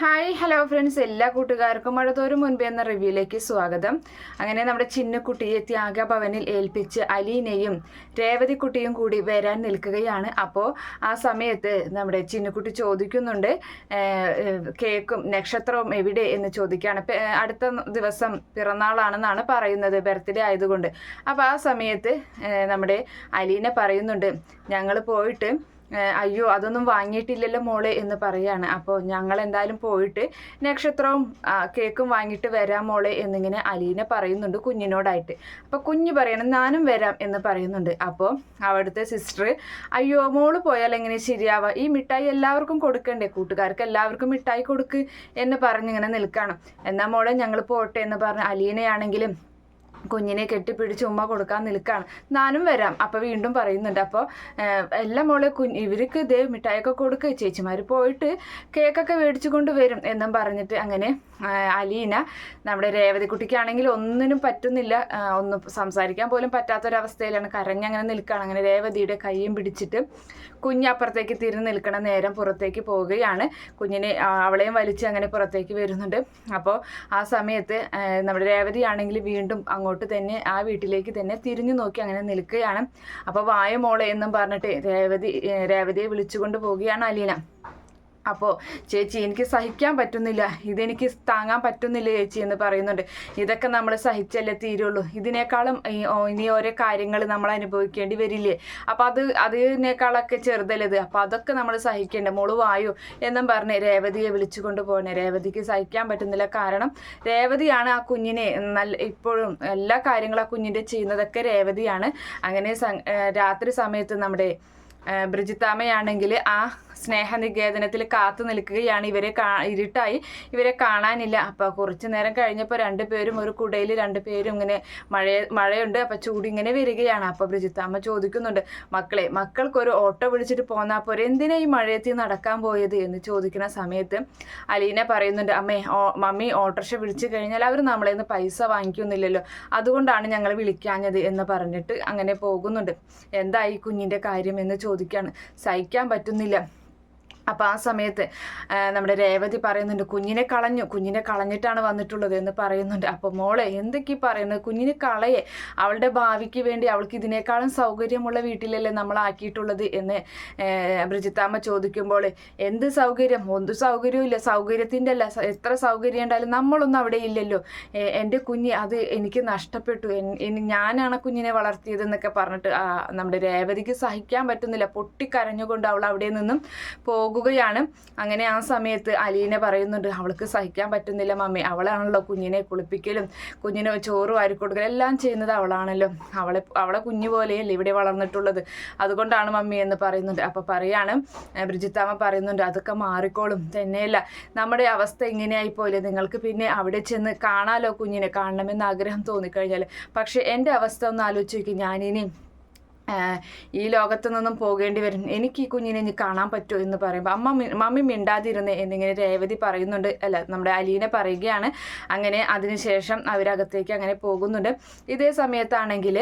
Hi hello friends എല്ലാ കൂട്ടുകാർക്കും മഴതോറും മുൻപേ എന്ന റിവ്യൂയിലേക്ക് സ്വാഗതം. അങ്ങനെ നമ്മുടെ ചിന്നക്കുട്ടിയെ ത്യാഗഭവനിൽ ഏൽപ്പിച്ച് അലീനയും രേവതിക്കുട്ടിയും കൂടി വരാൻ നിൽക്കുകയാണ്. അപ്പോൾ ആ സമയത്ത് നമ്മുടെ ചിന്നക്കുട്ടി ചോദിക്കുന്നുണ്ട് കേക്കും നക്ഷത്രവും എവിടെ എന്ന് ചോദിക്കുകയാണ്. അടുത്ത ദിവസം പിറന്നാളാണെന്നാണ് പറയുന്നത് ബർത്ത്ഡേ ആയതുകൊണ്ട്. അപ്പോൾ ആ സമയത്ത് നമ്മുടെ അലീന പറയുന്നുണ്ട് ഞങ്ങൾ പോയിട്ട് അയ്യോ അതൊന്നും വാങ്ങിയിട്ടില്ലല്ലോ മോളെ എന്ന് പറയാണ്. അപ്പോൾ ഞങ്ങൾ എന്തായാലും പോയിട്ട് നക്ഷത്രവും കേക്കും വാങ്ങിയിട്ട് വരാം മോളെ എന്നിങ്ങനെ അലീന പറയുന്നുണ്ട് കുഞ്ഞിനോടായിട്ട്. അപ്പോൾ കുഞ്ഞ് പറയണം ഞാനും വരാം എന്ന് പറയുന്നുണ്ട്. അപ്പോൾ അവിടുത്തെ സിസ്റ്റർ അയ്യോ മോൾ പോയാൽ എങ്ങനെ ശരിയാവുക ഈ മിഠായി എല്ലാവർക്കും കൊടുക്കണ്ടേ? കൂട്ടുകാർക്ക് എല്ലാവർക്കും മിഠായി കൊടുക്ക് എന്ന് പറഞ്ഞിങ്ങനെ നിൽക്കണം. എന്നാൽ മോളെ ഞങ്ങൾ പോട്ടെ എന്ന് പറഞ്ഞ് അലീനയാണെങ്കിലും കുഞ്ഞിനെ കെട്ടിപ്പിടിച്ച് ഉമ്മ കൊടുക്കാൻ നിൽക്കുകയാണ് നാനും വരാം. അപ്പോൾ വീണ്ടും പറയുന്നുണ്ട്. അപ്പോൾ എല്ലാം മോളെ കുഞ്ഞ് ഇവർക്ക് ഇതേ മിഠായിയൊക്കെ കൊടുക്കുക ചേച്ചിമാർ പോയിട്ട് കേക്കൊക്കെ മേടിച്ചു കൊണ്ട് വരും എന്നും പറഞ്ഞിട്ട് അങ്ങനെ അലീന നമ്മുടെ രേവതിക്കുട്ടിക്കാണെങ്കിൽ ഒന്നിനും പറ്റുന്നില്ല. ഒന്ന് സംസാരിക്കാൻ പോലും പറ്റാത്തൊരവസ്ഥയിലാണ്. കരഞ്ഞങ്ങനെ നിൽക്കുകയാണ് അങ്ങനെ രേവതിയുടെ കൈയും പിടിച്ചിട്ട് കുഞ്ഞ് അപ്പുറത്തേക്ക് തിരിഞ്ഞ് നിൽക്കണ നേരം പുറത്തേക്ക് പോവുകയാണ്. കുഞ്ഞിനെ അവളെയും വലിച്ച് അങ്ങനെ പുറത്തേക്ക് വരുന്നുണ്ട്. അപ്പോൾ ആ സമയത്ത് നമ്മുടെ രേവതിയാണെങ്കിൽ വീണ്ടും അങ്ങോട്ട് തന്നെ ആ വീട്ടിലേക്ക് തന്നെ തിരിഞ്ഞു നോക്കി അങ്ങനെ നിൽക്കുകയാണ്. അപ്പോൾ വായ മോളെ എന്നും പറഞ്ഞിട്ട് രേവതി രേവതിയെ വിളിച്ചുകൊണ്ട് പോവുകയാണ് അലീന. അപ്പോൾ ചേച്ചി എനിക്ക് സഹിക്കാൻ പറ്റുന്നില്ല. ഇതെനിക്ക് താങ്ങാൻ പറ്റുന്നില്ല ചേച്ചി എന്ന് പറയുന്നുണ്ട്. ഇതൊക്കെ നമ്മൾ സഹിച്ചല്ലേ തീരുള്ളൂ. ഇതിനേക്കാളും ഇനി ഓരോ കാര്യങ്ങൾ നമ്മൾ അനുഭവിക്കേണ്ടി വരില്ലേ? അപ്പോൾ അത് അതിനേക്കാളൊക്കെ ചെറുതല്ലത്. അപ്പോൾ അതൊക്കെ നമ്മൾ സഹിക്കേണ്ട. മോൾ വായു എന്നും പറഞ്ഞ് രേവതിയെ വിളിച്ചുകൊണ്ട് പോകണേ രേവതിക്ക് സഹിക്കാൻ പറ്റുന്നില്ല. കാരണം രേവതിയാണ് ആ കുഞ്ഞിനെ നല്ല ഇപ്പോഴും എല്ലാ കാര്യങ്ങളും ആ കുഞ്ഞിന്റെ ചെയ്യുന്നതൊക്കെ രേവതിയാണ്. അങ്ങനെ രാത്രി സമയത്ത് നമ്മുടെ ബ്രിജിത്താമയാണെങ്കിൽ ആ സ്നേഹനികേതനത്തിൽ കാത്തു നിൽക്കുകയാണ്. ഇവരെ കാ ഇരുട്ടായി ഇവരെ കാണാനില്ല. അപ്പോൾ കുറച്ച് നേരം കഴിഞ്ഞപ്പോൾ രണ്ടുപേരും ഒരു കുടയിൽ രണ്ടുപേരും ഇങ്ങനെ മഴ മഴയുണ്ട്. അപ്പോൾ ചൂടിങ്ങനെ വരികയാണ്. അപ്പോൾ ബ്രിജിത്താമ്മ ചോദിക്കുന്നുണ്ട് മക്കളെ മക്കൾക്കൊരു ഓട്ടോ വിളിച്ചിട്ട് പോന്നാൽ പോരെ? എന്തിനാ ഈ മഴയത്ത് നടക്കാൻ പോയത്? എന്ന് ചോദിക്കുന്ന സമയത്ത് അലീന പറയുന്നുണ്ട് അമ്മേ മമ്മി ഓട്ടോറിക്ഷ വിളിച്ചു കഴിഞ്ഞാൽ അവർ നമ്മളെ നിന്ന് പൈസ വാങ്ങിക്കുന്നില്ലല്ലോ. അതുകൊണ്ടാണ് ഞങ്ങൾ വിളിക്കാഞ്ഞത് എന്ന് പറഞ്ഞിട്ട് അങ്ങനെ പോകുന്നുണ്ട്. എന്താ ഈ കുഞ്ഞിന്റെ കാര്യം? എന്ന് ചോദിക്കുകയാണ് സഹിക്കാൻ പറ്റുന്നില്ല. അപ്പോൾ ആ സമയത്ത് നമ്മുടെ രേവതി പറയുന്നുണ്ട് കുഞ്ഞിനെ കളഞ്ഞു കുഞ്ഞിനെ കളഞ്ഞിട്ടാണ് വന്നിട്ടുള്ളത് എന്ന് പറയുന്നുണ്ട്. അപ്പോൾ മോളെ എന്തൊക്കെ പറയുന്നത് കുഞ്ഞിനെ കളയെ. അവളുടെ ഭാവിക്ക് വേണ്ടി അവൾക്ക് ഇതിനേക്കാളും സൗകര്യമുള്ള വീട്ടിലല്ലേ നമ്മൾ ആക്കിയിട്ടുള്ളത് എന്ന് ബ്രിജിത്താമ്മ ചോദിക്കുമ്പോൾ എന്ത് സൗകര്യം? ഒന്നും സൗകര്യവും ഇല്ല. സൗകര്യത്തിന്റെ അല്ല. എത്ര സൗകര്യം ഉണ്ടായാലും നമ്മളൊന്നും അവിടെ ഇല്ലല്ലോ. എന്റെ കുഞ്ഞ് അത് എനിക്ക് നഷ്ടപ്പെട്ടു. ഞാനാണ് കുഞ്ഞിനെ വളർത്തിയതെന്നൊക്കെ പറഞ്ഞിട്ട് നമ്മുടെ രേവതിക്ക് സഹിക്കാൻ പറ്റുന്നില്ല. പൊട്ടിക്കരഞ്ഞുകൊണ്ട് അവൾ അവിടെ നിന്നും പോകുകയാണ്. അങ്ങനെ ആ സമയത്ത് അലീനെ പറയുന്നുണ്ട് അവൾക്ക് സഹിക്കാൻ പറ്റുന്നില്ല മമ്മി. അവളാണല്ലോ കുഞ്ഞിനെ കുളിപ്പിക്കലും കുഞ്ഞിന് ചോറ് വാരി കൊടുക്കലും എല്ലാം ചെയ്യുന്നത് അവളാണല്ലോ. അവളെ അവളെ കുഞ്ഞു പോലെയല്ലേ ഇവിടെ വളർന്നിട്ടുള്ളത്. അതുകൊണ്ടാണ് മമ്മി എന്ന് പറയുന്നുണ്ട്. അപ്പോൾ പറയാണ് ബ്രിജിത്താമ്മ പറയുന്നുണ്ട് അതൊക്കെ മാറിക്കോളും. തന്നെയല്ല നമ്മുടെ അവസ്ഥ ഇങ്ങനെയായി പോലെ നിങ്ങൾക്ക് പിന്നെ അവിടെ ചെന്ന് കാണാലോ കുഞ്ഞിനെ? കാണണമെന്ന് ആഗ്രഹം തോന്നിക്കഴിഞ്ഞാൽ പക്ഷേ എന്റെ അവസ്ഥ ഒന്ന് ആലോചിച്ച് നോക്കി. ഞാനിനി ഈ ലോകത്ത് നിന്നും പോകേണ്ടി വരും. എനിക്ക് ഈ കുഞ്ഞിനെ ഇനി കാണാൻ പറ്റുമോ എന്ന് പറയുമ്പോൾ അമ്മ മമ്മി മിണ്ടാതിരുന്നേ എന്നിങ്ങനെ രേവതി പറയുന്നുണ്ട്. അല്ല നമ്മുടെ അലീനെ പറയുകയാണ്. അങ്ങനെ അതിനുശേഷം അവരകത്തേക്ക് അങ്ങനെ പോകുന്നുണ്ട്. ഇതേ സമയത്താണെങ്കിൽ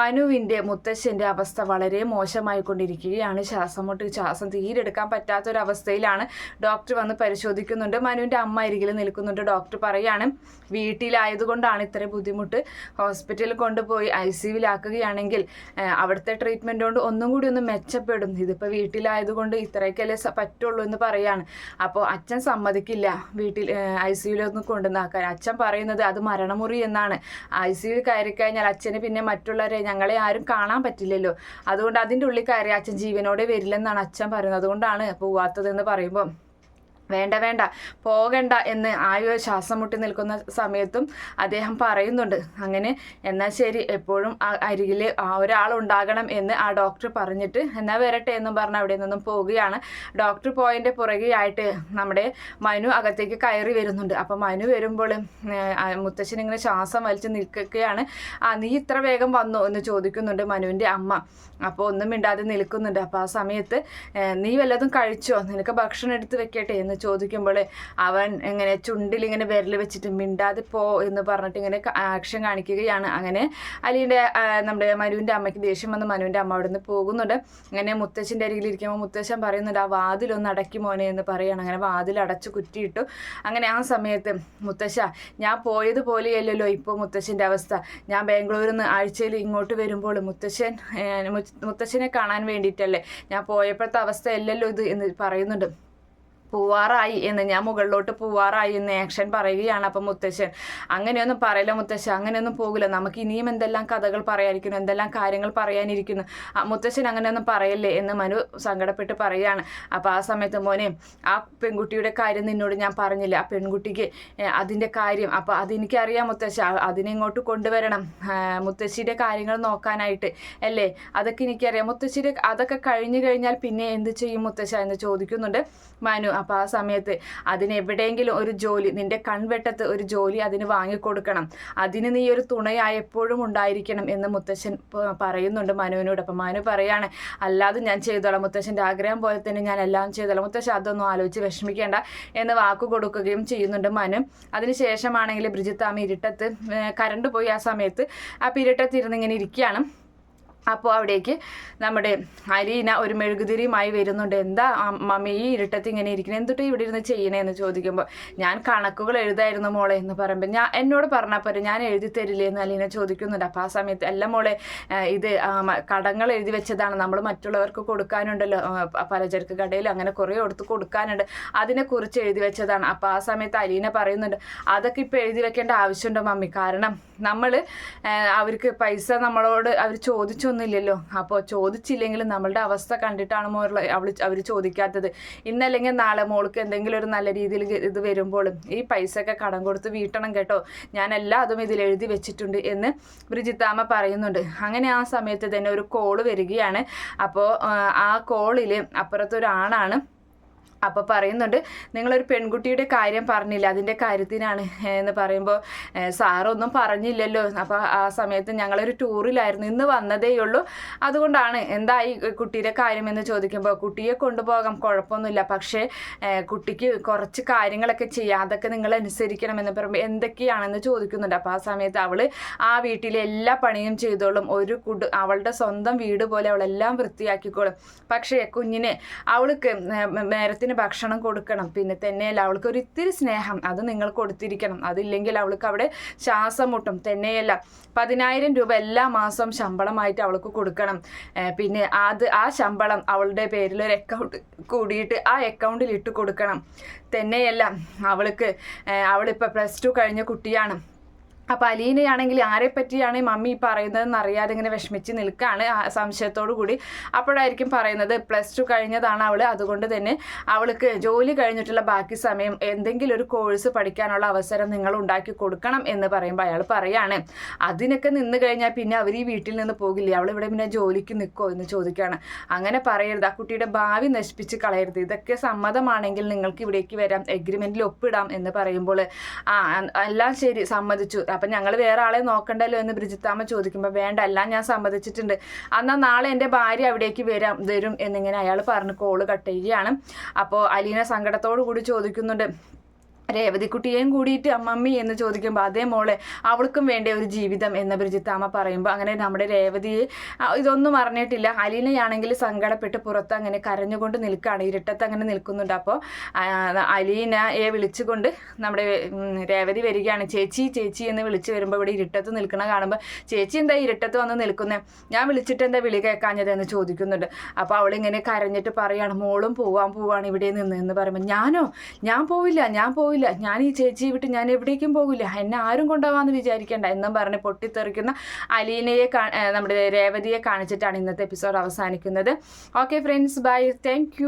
മനുവിന്റെ മുത്തശ്ശന്റെ അവസ്ഥ വളരെ മോശമായിക്കൊണ്ടിരിക്കുകയാണ്. ശ്വാസം മുട്ട് ശ്വാസം തീരെടുക്കാൻ പറ്റാത്തൊരവസ്ഥയിലാണ് ഡോക്ടർ വന്ന് പരിശോധിക്കുന്നുണ്ട്. മനുവിന്റെ അമ്മ അരികിൽ നിൽക്കുന്നുണ്ട് ഡോക്ടർ പറയാണ് വീട്ടിലായതുകൊണ്ടാണ് ഇത്ര ബുദ്ധിമുട്ട്. ഹോസ്പിറ്റലിൽ കൊണ്ടുപോയി ഐ സിയുലാക്കുകയാണെങ്കിൽ അവിടുത്തെ ട്രീറ്റ്മെന്റ് കൊണ്ട് ഒന്നും കൂടി ഒന്ന് മെച്ചപ്പെടും. ഇതിപ്പോൾ വീട്ടിലായതുകൊണ്ട് ഇത്രയൊക്കെയല്ലേ പറ്റുള്ളൂ എന്ന് പറയാണ്. അപ്പോൾ അച്ഛൻ സമ്മതിക്കില്ല. വീട്ടിൽ ഐ സിയുലൊന്നും കൊണ്ടുവന്നാക്കാൻ. അച്ഛൻ പറയുന്നത് അത് മരണമുറി എന്നാണ്. ഐ സിയുൽ കയറി കഴിഞ്ഞാൽ അച്ഛന് പിന്നെ മറ്റുള്ളവരെ ഞങ്ങളെ ആരും കാണാൻ പറ്റില്ലല്ലോ. അതുകൊണ്ട് അതിന്റെ ഉള്ളിൽ കയറി അച്ഛൻ ജീവനോടെ വരില്ലെന്നാണ് അച്ഛൻ പറയുന്നത്. അതുകൊണ്ടാണ് പോവാത്തതെന്ന് പറയുമ്പോൾ വേണ്ട വേണ്ട പോകണ്ട എന്ന് ആയോ ശ്വാസം മുട്ടി നിൽക്കുന്ന സമയത്തും അദ്ദേഹം പറയുന്നുണ്ട്. അങ്ങനെ എന്നാൽ ശരി എപ്പോഴും ആ അരികിൽ ആ ഒരാളുണ്ടാകണം എന്ന് ആ ഡോക്ടർ പറഞ്ഞിട്ട് എന്നാൽ വരട്ടെ എന്നും പറഞ്ഞ് അവിടെ നിന്നും പോവുകയാണ്. ഡോക്ടർ പോയതിന്റെ പുറകെയായിട്ട് നമ്മുടെ മനു അകത്തേക്ക് കയറി വരുന്നുണ്ട്. അപ്പോൾ മനു വരുമ്പോൾ മുത്തശ്ശൻ ഇങ്ങനെ ശ്വാസം വലിച്ച് നിൽക്കുകയാണ്. ആ നീ ഇത്ര വേഗം വന്നോ? എന്ന് ചോദിക്കുന്നുണ്ട് മനുവിന്റെ അമ്മ. അപ്പോൾ ഒന്നും മിണ്ടാതെ നിൽക്കുന്നുണ്ട്. അപ്പോൾ ആ സമയത്ത് നീ വല്ലതും കഴിച്ചോ? നിനക്ക് ഭക്ഷണം എടുത്ത് വെക്കട്ടെ? എന്ന് ചോദിക്കുമ്പോൾ അവൻ ഇങ്ങനെ ചുണ്ടിൽ ഇങ്ങനെ വിരൽ വെച്ചിട്ട് മിണ്ടാതെ പോ എന്ന് പറഞ്ഞിട്ട് ഇങ്ങനെ ആക്ഷൻ കാണിക്കുകയാണ്. അങ്ങനെ അലീന്റെ നമ്മുടെ മനുവിന്റെ അമ്മയ്ക്ക് ദേഷ്യം വന്ന് മനുവിന്റെ അമ്മ അവിടെ നിന്ന് പോകുന്നുണ്ട്. അങ്ങനെ മുത്തച്ഛന്റെ അരികിൽ ഇരിക്കുമ്പോൾ മുത്തച്ഛൻ പറയുന്നുണ്ട് ആ വാതിലൊന്ന് അടക്കി മോനെ എന്ന് പറയുകയാണ് അങ്ങനെ വാതിൽ അടച്ച് കുറ്റിയിട്ടു. അങ്ങനെ ആ സമയത്ത് മുത്തശ്ശ ഞാൻ പോയതുപോലെയല്ലല്ലോ ഇപ്പോൾ മുത്തശ്ശന്റെ അവസ്ഥ. ഞാൻ ബാംഗ്ലൂരിൽ നിന്ന് ആഴ്ചയിൽ ഇങ്ങോട്ട് വരുമ്പോൾ മുത്തശ്ശൻ മുത്തശ്ശനെ കാണാൻ വേണ്ടിയിട്ടല്ലേ? ഞാൻ പോയപ്പോഴത്തെ അവസ്ഥ അല്ലല്ലോ ഇത് എന്ന് പറയുന്നുണ്ട്. പൂവാറായി എന്ന് ഞാൻ മുകളിലോട്ട് പൂവാറായി എന്ന് ആക്ഷൻ പറയുകയാണ് അപ്പം മുത്തശ്ശൻ. അങ്ങനെയൊന്നും പറയില്ല മുത്തശ്ശൻ. അങ്ങനെയൊന്നും പോകില്ല. നമുക്ക് ഇനിയും എന്തെല്ലാം കഥകൾ പറയാനിരിക്കുന്നു? എന്തെല്ലാം കാര്യങ്ങൾ പറയാനിരിക്കുന്നു? മുത്തശ്ശൻ അങ്ങനെയൊന്നും പറയല്ലേ എന്ന് മനു സങ്കടപ്പെട്ട് പറയുകയാണ്. അപ്പോൾ ആ സമയത്ത് മോനെ ആ പെൺകുട്ടിയുടെ കാര്യം നിന്നോട് ഞാൻ പറഞ്ഞില്ല. ആ പെൺകുട്ടിക്ക് അതിന്റെ കാര്യം. അപ്പോൾ അതെനിക്കറിയാം മുത്തശ്ശ അതിനെ ഇങ്ങോട്ട് കൊണ്ടുവരണം. മുത്തശ്ശിയുടെ കാര്യങ്ങൾ നോക്കാനായിട്ട് അല്ലേ? അതൊക്കെ എനിക്കറിയാം. മുത്തശ്ശിയുടെ അതൊക്കെ കഴിഞ്ഞു കഴിഞ്ഞാൽ പിന്നെ എന്ത് ചെയ്യും മുത്തശ്ശ എന്ന് ചോദിക്കുന്നുണ്ട് മനു. അപ്പോൾ ആ സമയത്ത് അതിന് എവിടെയെങ്കിലും ഒരു ജോലി നിന്റെ കൺവെട്ടത്ത് ഒരു ജോലി അതിന് വാങ്ങിക്കൊടുക്കണം. അതിന് നീ ഒരു തുണയായി എപ്പോഴും ഉണ്ടായിരിക്കണം എന്ന് മുത്തശ്ശൻ പറയുന്നുണ്ട് മനുവിനോട്. അപ്പം മനു പറയാണ് അല്ലാതെ ഞാൻ ചെയ്തോളാം. മുത്തശ്ശന്റെ ആഗ്രഹം പോലെ തന്നെ ഞാൻ എല്ലാം ചെയ്തോളാം. മുത്തശ്ശൻ അതൊന്നും ആലോചിച്ച് വിഷമിക്കേണ്ട എന്ന് വാക്ക് കൊടുക്കുകയും ചെയ്യുന്നുണ്ട് മനു. അതിനുശേഷമാണെങ്കിൽ ബ്രിജിത്താമ ഇരുട്ടത്ത് കരണ്ട് പോയി ആ സമയത്ത് ആ പിരിട്ടത്ത് ഇരുന്നിങ്ങനെ ഇരിക്കുകയാണ്. അപ്പോൾ അവിടേക്ക് നമ്മുടെ അലീന ഒരു മെഴുകുതിരിയുമായി വരുന്നുണ്ട്. എന്താ മമ്മി ഈ ഇരുട്ടത്ത് ഇങ്ങനെ ഇരിക്കുന്നത് എന്തിട്ട് ഇവിടെ ഇരുന്ന് ചെയ്യണേന്ന് ചോദിക്കുമ്പോൾ ഞാൻ കണക്കുകൾ എഴുതായിരുന്നു മോളെ എന്ന് പറയുമ്പോൾ ഞാൻ എന്നോട് പറഞ്ഞാൽ പോരെ ഞാൻ എഴുതി തരില്ലേ എന്ന് അലീന ചോദിക്കുന്നുണ്ട്. അപ്പോൾ ആ സമയത്ത് അല്ല മോളെ ഇത് കടങ്ങൾ എഴുതി വെച്ചതാണ്. നമ്മൾ മറ്റുള്ളവർക്ക് കൊടുക്കാനുണ്ടല്ലോ. പലചരക്ക് കടയിൽ അങ്ങനെ കുറേ കൊടുത്ത് കൊടുക്കാനുണ്ട്. അതിനെക്കുറിച്ച് എഴുതി വെച്ചതാണ്. അപ്പോൾ ആ സമയത്ത് അലീന പറയുന്നുണ്ട് അതൊക്കെ ഇപ്പോൾ എഴുതി വെക്കേണ്ട ആവശ്യമുണ്ടോ മമ്മി? കാരണം നമ്മൾ അവർക്ക് പൈസ നമ്മളോട് അവർ ചോദിച്ചൊന്നും ഒന്നുമില്ലല്ലോ അപ്പോൾ ചോദിച്ചില്ലെങ്കിലും നമ്മളുടെ അവസ്ഥ കണ്ടിട്ടാണ് മോൾ അവൾ അവർ ചോദിക്കാത്തത്. ഇന്നല്ലെങ്കിൽ നാളെ മോൾക്ക് എന്തെങ്കിലും ഒരു നല്ല രീതിയിൽ ഇത് വരുമ്പോൾ ഈ പൈസ ഒക്കെ കടം കൊടുത്ത് വീട്ടണം കേട്ടോ. ഞാൻ എല്ലാ അതും ഇതിൽ എഴുതി വെച്ചിട്ടുണ്ട് എന്ന് ബ്രിജിത്താമ്മ പറയുന്നുണ്ട്. അങ്ങനെ ആ സമയത്ത് തന്നെ ഒരു കോൾ വരികയാണ്. അപ്പോൾ ആ കോളിൽ അപ്പുറത്തൊരാണാണ് അപ്പോൾ പറയുന്നുണ്ട് നിങ്ങളൊരു പെൺകുട്ടിയുടെ കാര്യം പറഞ്ഞില്ല? അതിന്റെ കാര്യത്തിനാണ് എന്ന് പറയുമ്പോൾ സാറൊന്നും പറഞ്ഞില്ലല്ലോ. അപ്പോൾ ആ സമയത്ത് ഞങ്ങളൊരു ടൂറിലായിരുന്നു. ഇന്ന് വന്നതേ ഉള്ളൂ. അതുകൊണ്ടാണ് എന്തായി കുട്ടിയുടെ കാര്യമെന്ന് ചോദിക്കുമ്പോൾ കുട്ടിയെ കൊണ്ടുപോകാം കുഴപ്പമൊന്നുമില്ല. പക്ഷേ കുട്ടിക്ക് കുറച്ച് കാര്യങ്ങളൊക്കെ ചെയ്യാം. അതൊക്കെ നിങ്ങൾ അനുസരിക്കണമെന്ന് പറയുമ്പോൾ എന്തൊക്കെയാണെന്ന് ചോദിക്കുന്നുണ്ട്. അപ്പോൾ ആ സമയത്ത് അവൾ ആ വീട്ടിലെ എല്ലാ പണിയും ചെയ്തോളും. ഒരു കുട് അവളുടെ സ്വന്തം വീട് പോലെ അവളെല്ലാം വൃത്തിയാക്കിക്കോളും. പക്ഷേ കുഞ്ഞിനെ അവൾക്ക് നേരത്തിന് കുഞ്ഞിന് ഭക്ഷണം കൊടുക്കണം. പിന്നെ തന്നെയല്ല അവൾക്ക് ഒരു ഇത്തിരി സ്നേഹം അത് നിങ്ങൾ കൊടുത്തിരിക്കണം. അതില്ലെങ്കിൽ അവൾക്ക് അവിടെ ശ്വാസം മുട്ടും തന്നെയല്ല പതിനായിരം രൂപ എല്ലാ മാസവും ശമ്പളമായിട്ട് അവൾക്ക് കൊടുക്കണം. പിന്നെ അത് ആ ശമ്പളം അവളുടെ പേരിൽ ഒരു അക്കൗണ്ട് കൂടിയിട്ട് ആ അക്കൗണ്ടിൽ ഇട്ട് കൊടുക്കണം. തന്നെയല്ല അവൾക്ക് അവളിപ്പോൾ പ്ലസ് ടു കഴിഞ്ഞ കുട്ടിയാണ്. അപ്പോൾ അലീനയാണെങ്കിൽ ആരെ പറ്റിയാണ് മമ്മി പറയുന്നതെന്ന് അറിയാതെ ഇങ്ങനെ വിഷമിച്ച് നിൽക്കുകയാണ് സംശയത്തോടു കൂടി അപ്പോഴായിരിക്കും പറയുന്നത് പ്ലസ് ടു കഴിഞ്ഞതാണ് അവൾ അതുകൊണ്ട് തന്നെ അവൾക്ക് ജോലി കഴിഞ്ഞിട്ടുള്ള ബാക്കി സമയം എന്തെങ്കിലും ഒരു കോഴ്സ് പഠിക്കാനുള്ള അവസരം നിങ്ങൾ ഉണ്ടാക്കി കൊടുക്കണം എന്ന് പറയുമ്പോൾ അയാൾ പറയാണ്. അതിനൊക്കെ നിന്ന് കഴിഞ്ഞാൽ പിന്നെ അവർ ഈ വീട്ടിൽ നിന്ന് പോകില്ലേ? അവൾ ഇവിടെ പിന്നെ ജോലിക്ക് നിൽക്കുമോ എന്ന് ചോദിക്കുകയാണ് അങ്ങനെ പറയരുത്. ആ കുട്ടിയുടെ ഭാവി നശിപ്പിച്ച് കളയരുത്. ഇതൊക്കെ സമ്മതമാണെങ്കിൽ നിങ്ങൾക്ക് ഇവിടേക്ക് വരാം. എഗ്രിമെന്റിൽ ഒപ്പിടാം എന്ന് പറയുമ്പോൾ ആ എല്ലാം ശരി. സമ്മതിച്ചു. അപ്പം ഞങ്ങൾ വേറെ ആളെ നോക്കണ്ടല്ലോ എന്ന് ബ്രിജിത്താമ്മ ചോദിക്കുമ്പോൾ വേണ്ട എല്ലാം ഞാൻ സമ്മതിച്ചിട്ടുണ്ട്. എന്നാൽ നാളെ എന്റെ ഭാര്യ അവിടേക്ക് വരാം വരും എന്നിങ്ങനെ അയാൾ പറഞ്ഞ് കോൾ കട്ട് ചെയ്യുകയാണ്. അപ്പോൾ അലീന സങ്കടത്തോടു കൂടി ചോദിക്കുന്നുണ്ട് രേവതിക്കുട്ടിയെയും കൂടിയിട്ട് അമ്മമ്മി എന്ന് ചോദിക്കുമ്പോൾ അതേ മോളെ അവൾക്കും വേണ്ട ഒരു ജീവിതം? എന്ന് ബ്രിജിത്താമ്മ പറയുമ്പോൾ അങ്ങനെ നമ്മുടെ രേവതിയെ ഇതൊന്നും അറിഞ്ഞിട്ടില്ല. അലീനയാണെങ്കിൽ സങ്കടപ്പെട്ട് പുറത്ത് അങ്ങനെ കരഞ്ഞുകൊണ്ട് നിൽക്കുകയാണ്. ഇരുട്ടത്ത് അങ്ങനെ നിൽക്കുന്നുണ്ട്. അപ്പോൾ അലീനയെ വിളിച്ചുകൊണ്ട് നമ്മുടെ രേവതി വരികയാണ്. ചേച്ചി ചേച്ചി എന്ന് വിളിച്ചു വരുമ്പോൾ ഇവിടെ ഇരുട്ടത്ത് നിൽക്കണ കാണുമ്പോൾ ചേച്ചി എന്താ ഇരുട്ടത്ത് വന്ന് നിൽക്കുന്നത് ഞാൻ വിളിച്ചിട്ട് എന്താ വിളി കേൾക്കാഞ്ഞത് എന്ന് ചോദിക്കുന്നുണ്ട്. അപ്പോൾ അവളിങ്ങനെ കരഞ്ഞിട്ട് പറയാണ് മോളും പോവാൻ പോവാണ് ഇവിടെ നിന്ന്. എന്ന് പറയുമ്പോൾ ഞാനോ? ഞാൻ പോവില്ല ഞാൻ പോവില്ല. പോകില്ല ഞാൻ ഈ ചേച്ചിയെ വിട്ട് ഞാൻ എവിടേക്കും പോകില്ല എന്നെ ആരും കൊണ്ടുപോകാമെന്ന് വിചാരിക്കേണ്ട. എന്നും പറഞ്ഞ് പൊട്ടിത്തെറിക്കുന്ന അലീനയെ നമ്മുടെ രേവതിയെ കാണിച്ചിട്ടാണ് ഇന്നത്തെ എപ്പിസോഡ് അവസാനിക്കുന്നത്. Okay friends bye thank